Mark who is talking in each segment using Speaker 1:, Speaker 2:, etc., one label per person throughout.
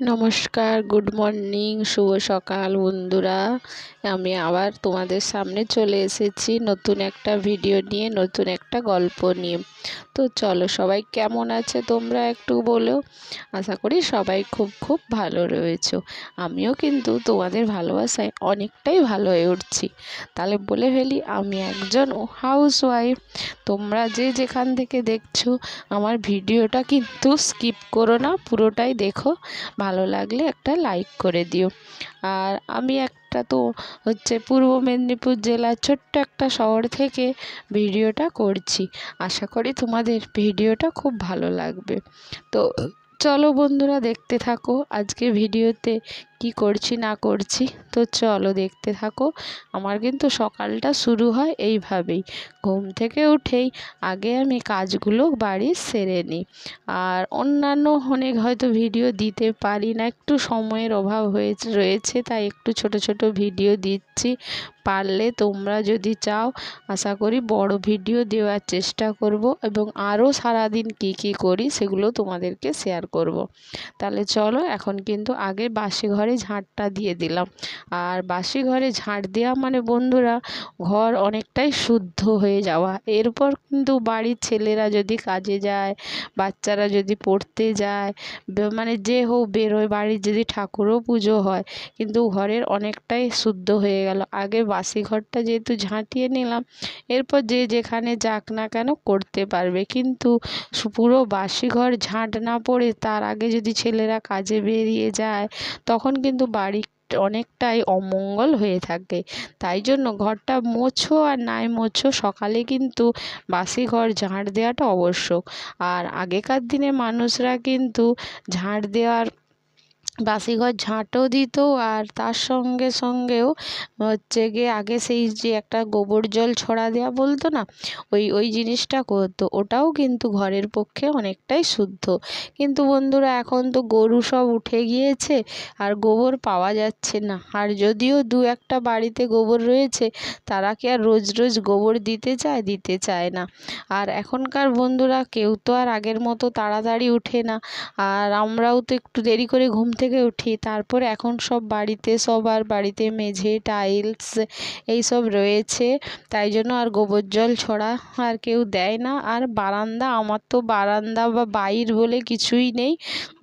Speaker 1: নমস্কার, good morning, শুভ সকাল বন্ধুরা। আমি আবার তোমাদের সামনে চলে এসেছি নতুন একটা ভিডিও নিয়ে, নতুন একটা গল্প নিয়ে। তো চলো, সবাই কেমন আছে তোমরা একটু বলো। আশা করি সবাই খুব খুব ভালো রয়েছো। আমিও কিন্তু তোমাদের ভালোবাসায় অনেকটাই ভালো হয়ে উঠছি। তাহলে বলে ফেলি, আমি একজন হাউস ওয়াইফ তোমরা যে যেখান থেকে দেখছ, আমার ভিডিওটা কিন্তু স্কিপ করো না, পুরোটাই দেখো। ভালো লাগলে একটা লাইক করে দিও। আর আমি একটা তো হচ্ছে পূর্ব মেদিনীপুর জেলার ছোট্ট একটা শহর থেকে ভিডিওটা করছি। আশা করি তোমাদের ভিডিওটা খুব ভালো লাগবে। তো চলো বন্ধুরা দেখতে থাকো। আজকে ভিডিওতে কি করছি না করছি, তো চলো দেখতে থাকো। আমার কিন্তু সকালটা শুরু হয় এইভাবেই। ঘুম থেকে উঠেই আগে আমি কাজগুলো বাড়ির সেরে নিই। আর অন্যান্য অনেক হয়তো ভিডিও দিতে পারি না, একটু সময়ের অভাব হয়েছে, রয়েছে, তাই একটু ছোট ছোট ভিডিও দিচ্ছি। পারলে তোমরা যদি চাও, আশা করি বড় ভিডিও দেওয়ার চেষ্টা করব এবং আরও সারাদিন কী কী করি সেগুলো তোমাদেরকে শেয়ার করব। তাহলে চলো, এখন কিন্তু আগে বাসি ঘরে ঝাঁটটা দিয়ে দিলাম। আর বাসি ঘরে ঝাঁট দেওয়া মানে বন্ধুরা, ঘর অনেকটাই শুদ্ধ হয়ে যাওয়া। এরপর কিন্তু বাড়ির ছেলেরা যদি কাজে যায়, বাচ্চারা যদি পড়তে যায় মানে যে হোক বেরোয়, বাড়ির যদি ঠাকুরও পুজো হয়, কিন্তু ঘরের অনেকটাই শুদ্ধ হয়ে গেল। আগে বাসি ঘরটা যেহেতু ঝাঁটিয়ে নিলাম, এরপর যে যেখানে যাক না কেন করতে পারবে। কিন্তু পুরো বাসি ঘর ঝাঁট না পড়ে তার আগে যদি ছেলেরা কাজে বেরিয়ে যায়, তখন কিন্তু বাড়ি অনেকটাই অমঙ্গল হয়ে থাকে। তাই জন্য ঘরটা মোছো আর নাই মোছো সকালে কিন্তু বাসি ঘর ঝাঁট দেওয়াটা আবশ্যক। আর আগেকার দিনে মানুষরা কিন্তু ঝাঁট দেওয়ার বাসি ঘর ঝাঁটও দিত আর তার সঙ্গে সঙ্গেও হচ্ছে গিয়ে আগে সেই যে একটা গোবর জল ছড়া দেওয়া বলতো না, ওই ওই জিনিসটা করতো। ওটাও কিন্তু ঘরের পক্ষে অনেকটাই শুদ্ধ। কিন্তু বন্ধুরা, এখন তো গরু সব উঠে গিয়েছে আর গোবর পাওয়া যাচ্ছে না। আর যদিও দু একটা বাড়িতে গোবর রয়েছে, তারা কি আর রোজ রোজ গোবর দিতে চায়? দিতে চায় না। আর এখনকার বন্ধুরা, কেউ তো আর আগের মতো তাড়াতাড়ি উঠে না। আর আমরাও তো একটু দেরি করে ঘুম থেকে থেকে উঠি। তারপর এখন সব বাড়িতে সবার বাড়িতে মেঝে টাইলস এইসব রয়েছে। তাই জন্য আর গোবর জল ছড়া আর কেউ দেয় না। আর বারান্দা, আমার তো বারান্দা বা বাইর বলে কিছুই নেই।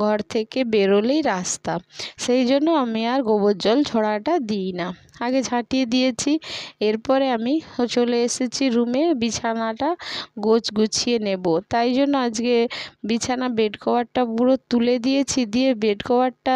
Speaker 1: ঘর থেকে বেরোলেই রাস্তা। সেই জন্য আমি আর গোবর জল ছড়াটা দিই না। আগে ঝাঁটিয়ে দিয়েছি। এরপরে আমি চলে এসেছি রুমে। বিছানাটা গোছ গুছিয়ে নেব। তাই জন্য আজকে বিছানা বেড কভারটা পুরো তুলে দিয়েছি। দিয়ে বেড কভারটা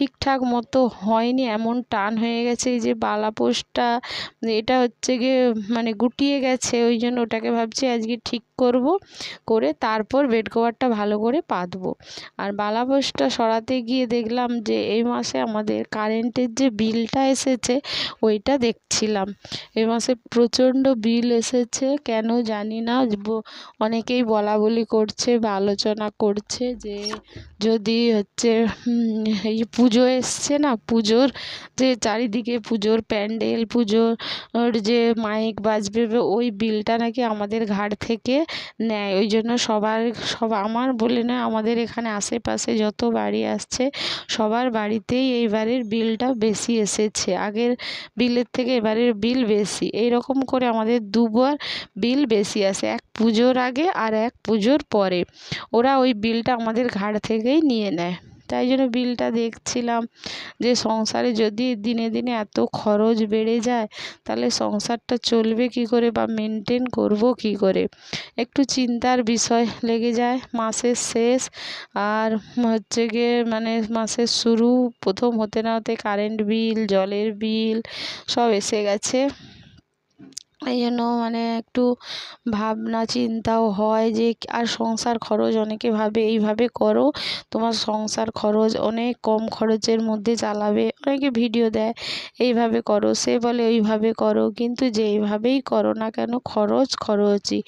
Speaker 1: ঠিকঠাক মতো হয়নি, এমন টান হয়ে গেছে এই যে বালাপোষটা এটা হচ্ছে গিয়ে মানে গুটিয়ে গেছে, ওই জন্য ওটাকে ভাবছি আজকে ঠিক করব, করে তারপর বেড কভারটা ভালো করে পাতবো। আর বালাপোষটা সরাতে গিয়ে দেখলাম যে এই মাসে আমাদের কারেন্টের যে বিলটা এসেছে, ওইটা দেখছিলাম। এই মাসে প্রচণ্ড বিল এসেছে, কেন জানি না অনেকেই বলা বলি করছে বা আলোচনা করছে যে যদি হচ্ছে এই পুজো এসছে না? পুজোর যে চারিদিকে পুজোর প্যান্ডেল, পুজোর যে মাইক বাজবে, ওই বিলটা নাকি আমাদের ঘাট থেকে নেয়। ওই জন্য সবার, সব আমার বলে নয়, আমাদের এখানে আশেপাশে যত বাড়ি আসছে, সবার বাড়িতেই এইবারের বিলটা বেশি এসেছে। আগের বিলের থেকে এবারের বিল বেশি। এই রকম করে আমাদের দুবার বিল বেশি আসে, এক পুজোর আগে আর এক পুজোর পরে। ওরা ওই বিলটা আমাদের ঘাট থেকেই নিয়ে নেয়। তাই জন্য বিলটা দেখছিলাম যে সংসারে যদি দিনে দিনে এত খরচ বেড়ে যায়, তাহলে সংসারটা চলবে কী করে বা মেনটেন করব কী করে? একটু চিন্তার বিষয় লেগে যায় মাসের শেষ। আর হচ্ছে গিয়ে মানে মাসের শুরু প্রথম হতে না হতে কারেন্ট বিল জলের বিল সব এসে গেছে। এই জন্য মানে একটু ভাবনা চিন্তাও হয় যে আর সংসার খরচ অনেকে ভাবে, এইভাবে করো, তোমার সংসার খরচ অনেক কম খরচের মধ্যে চালাবে। অনেকে ভিডিও দেয়, এইভাবে করো। সে বলে ওইভাবে করো। কিন্তু যেইভাবেই করো না কেন, খরচ খরচই।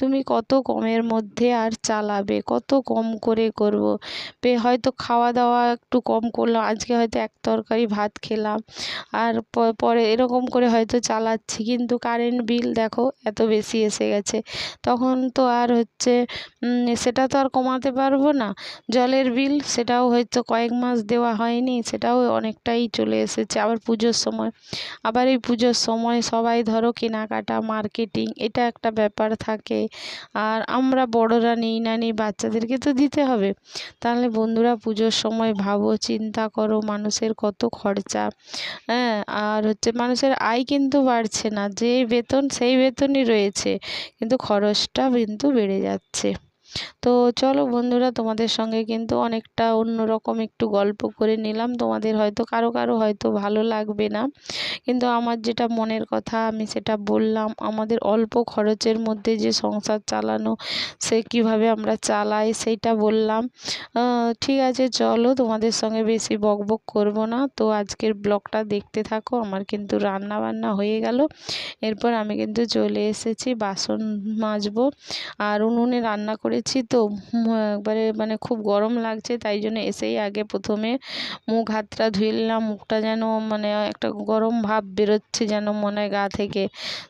Speaker 1: তুমি কত কমের মধ্যে আর চালাবে, কত কম করে করব? পে হয়তো খাওয়া দাওয়া একটু কম করলাম, আজকে হয়তো এক তরকারি ভাত খেলাম, আর পরে এরকম করে হয়তো চালাচ্ছি, কিন্তু কারেন্ট বিল দেখো, এত বেশি এসে গেছে। তখন তো আর হচ্ছে সেটা তো আর কমাতে পারব না। জলের বিল সেটাও হয়তো কয়েক মাস দেওয়া হয়নি, সেটাও অনেকটাই চলে এসেছে আবার পুজোর সময়। আবার এই পুজোর সময় সবাই ধরো কেনাকাটা মার্কেটিং এটা একটা ব্যাপার থাকে। আর আমরা বড়রা নিই না নিই, বাচ্চাদেরকে তো দিতে হবে। তাহলে বন্ধুরা পুজোর সময় ভাবো, চিন্তা করো, মানুষের কত খরচা। হ্যাঁ আর হচ্ছে মানুষের আয় কিন্তু বাড়ছে না। যে বেতন সেই বেতনই রয়েছে। কিন্তু খরচটা কিন্তু বেড়ে যাচ্ছে। তো চলো বন্ধুরা, তোমাদের সঙ্গে কিন্তু অনেকটা অন্যরকম একটু গল্প করে নিলাম। তোমাদের হয়তো, কারও কারও হয়তো ভালো লাগবে না। কিন্তু আমার যেটা মনের কথা, আমি সেটা বললাম, আমাদের অল্প খরচের মধ্যে যে সংসার চালানো, সে কীভাবে আমরা চালাই সেইটা বললাম। ঠিক আছে, চলো তোমাদের সঙ্গে বেশি বক বক করব না। তো আজকের ব্লগটা দেখতে থাকো, আমার কিন্তু রান্না বান্না হয়ে গেল। এরপর আমি কিন্তু চলে এসেছি বাসন মাজবো। আর উনুনে রান্না করেছি তো একবারে মানে খুব গরম লাগছে, তাই জন্য এসেই আগে প্রথমে মুখ হাতটা ধুয়ে নিলাম, মুখটা যেন মানে একটা গরম ভাব বেরোচ্ছে যেন মনে গা থেকে,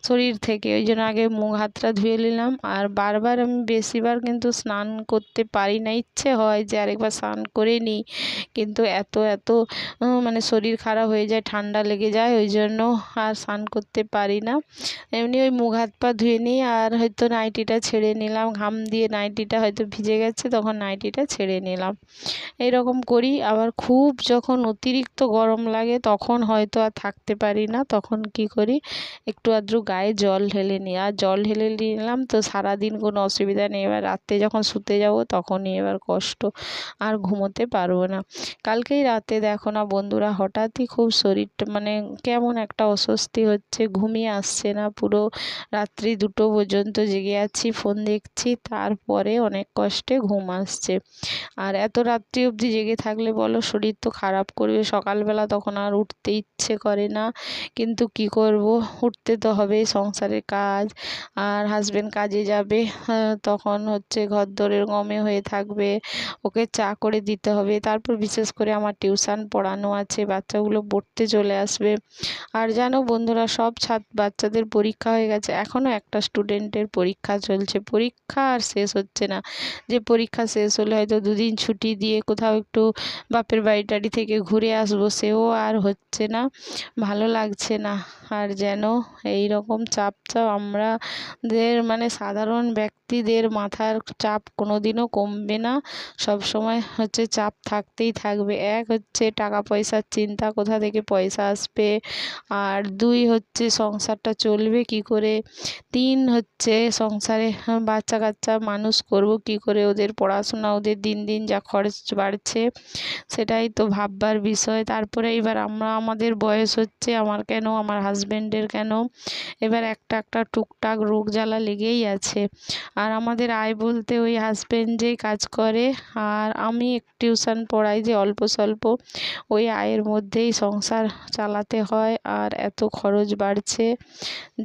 Speaker 1: শরীর থেকে, ওই জন্য আগে মুখ হাতটা ধুয়ে নিলাম। আর বারবার আমি বেশিবার কিন্তু স্নান করতে পারি না, ইচ্ছে হয় যে আরেকবার স্নান করে নিই, কিন্তু এত এত মানে শরীর খারাপ হয়ে যায়, ঠান্ডা লেগে যায়, ওই জন্য আর স্নান করতে পারি না। এমনি ওই মুখ হাত পা ধুয়ে নিই, আর হয়তো নাইটিটা ছেড়ে নিলাম, ঘাম দিয়ে নাইটি নাইটিটা হয়তো ভিজে গেছে, তখন নাইটিটা ছেড়ে নিলাম। এরকম করি, আবার খুব যখন অতিরিক্ত গরম লাগে, তখন হয়তো আর থাকতে পারি না। তখন কি করি, একটু আদ্রু গায়ে জল ঢেলে নিই। আর জল ঢেলে নিলাম তো সারাদিন কোনো অসুবিধা নেই। এবার রাত্রে যখন শুতে যাব, তখনই এবার কষ্ট আর ঘুমোতে পারব না। কালকেই রাতে দেখো না বন্ধুরা, হঠাৎই খুব শরীরটা মানে কেমন একটা অস্বস্তি হচ্ছে ঘুমিয়ে আসছে না। পুরো রাত্রি দুটো পর্যন্ত জেগে আছি, ফোন দেখছি, তারপরে পরে অনেক কষ্টে ঘুম আসছে। আর এত রাত্রি অবধি জেগে থাকলে বলো শরীর তো খারাপ করবে। সকালবেলা তখন আর উঠতে ইচ্ছে করে না। কিন্তু কি করব? উঠতে তো হবে সংসারের কাজ। আর হাজব্যান্ড কাজে যাবে হ্যাঁ, তখন হচ্ছে ঘর দরের গমে হয়ে থাকবে। ওকে চা করে দিতে হবে। তারপর বিশেষ করে আমার টিউশন পড়ানো আছে বাচ্চাগুলো পড়তে চলে আসবে। আর জানো বন্ধুরা সব ছাত্র বাচ্চাদের পরীক্ষা হয়ে গেছে। এখনও একটা স্টুডেন্টের পরীক্ষা চলছে। পরীক্ষা আর শেষ হচ্ছে হচ্ছে না। যে পরীক্ষা শেষ হলে হয়তো দুদিন ছুটি দিয়ে কোথাও একটু বাপের বাড়ি টাড়ি থেকে ঘুরে আসব, সেও আর হচ্ছে না। ভালো লাগছে না। আর যেন এই রকম চাপ চাপ আমাদের মানে সাধারণ ব্যক্তিদের মাথার চাপ কোনো দিনও কমবে না। সব সময় হচ্ছে চাপ থাকতেই থাকবে। এক হচ্ছে টাকা পয়সার চিন্তা, কোথা থেকে পয়সা আসবে? আর দুই হচ্ছে সংসারটা চলবে কি করে? তিন হচ্ছে সংসারে বাচ্চা কাচ্চা মানুষ করব কি করে ওদের পড়াশোনা, ওদের দিন দিন যা খরচ বাড়ছে, সেটাই তো ভাববার বিষয়। তারপরে এবার আমরা, আমাদের বয়স হচ্ছে, আমার কেন, আমার হাজব্যান্ডের কেন, এবার একটা একটা টুকটাক রোগ জ্বালা লেগেই আছে। আর আমাদের আয় বলতে ওই হাজব্যান্ড যেই কাজ করে, আর আমি টিউশন পড়াই যে অল্প স্বল্প, ওই আয়ের মধ্যেই সংসার চালাতে হয়, আর এত খরচ বাড়ছে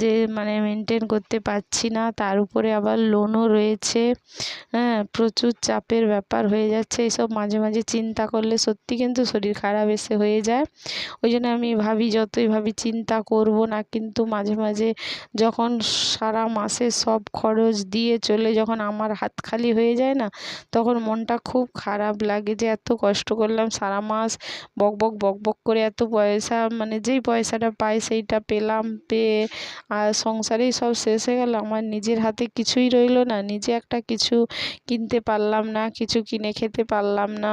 Speaker 1: যে মানে মেনটেন করতে পারছি না। তার উপরে আবার লোনও রয়েছে। হ্যাঁ প্রচুর চাপের ব্যাপার হয়ে যাচ্ছে। এইসব মাঝে মাঝে চিন্তা করলে সত্যি কিন্তু শরীর খারাপ এসে হয়ে যায়। ওই জন্য আমি ভাবি, যতই ভাবি চিন্তা করব না কিন্তু মাঝে মাঝে যখন সারা মাসে সব খরচ দিয়ে চলে যখন আমার হাত খালি হয়ে যায় না, তখন মনটা খুব খারাপ লাগে যে এত কষ্ট করলাম সারা মাস, বক বক বক বক করে এত পয়সা মানে যেই পয়সাটা পাই সেইটা পেলাম, পেয়ে আর সংসারেই সব শেষ হয়ে গেল। আমার নিজের হাতে কিছুই রইল না, নিজে একটা কিছু কিনতে পারলাম না, কিছু কিনে খেতে পারলাম না।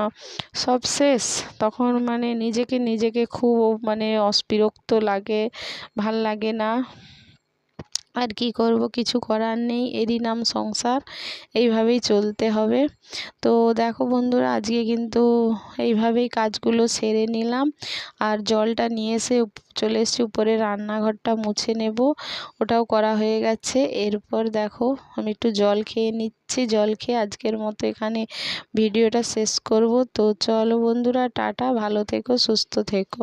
Speaker 1: সব শেষ। তখন মানে নিজেকে নিজেকে খুব মানে অস্পিরক্ত লাগে, ভালো লাগে না। আর কি করব? কিছু করার নেই। এরই নাম সংসার। এইভাবেই চলতে হবে। তো দেখো বন্ধুরা, আজকে কিন্তু এইভাবেই কাজগুলো সেরে নিলাম। আর জলটা নিয়ে এসে চলে এসেছি উপরে রান্নাঘরটা মুছে নেব। ওটাও করা হয়ে গেছে। এরপর দেখো, আমি একটু জল খেয়ে নিচ্ছি। জল খেয়ে আজকের মতো এখানে ভিডিওটা শেষ করব। তো চলো বন্ধুরা, টাটা। ভালো থেকো, সুস্থ থেকো।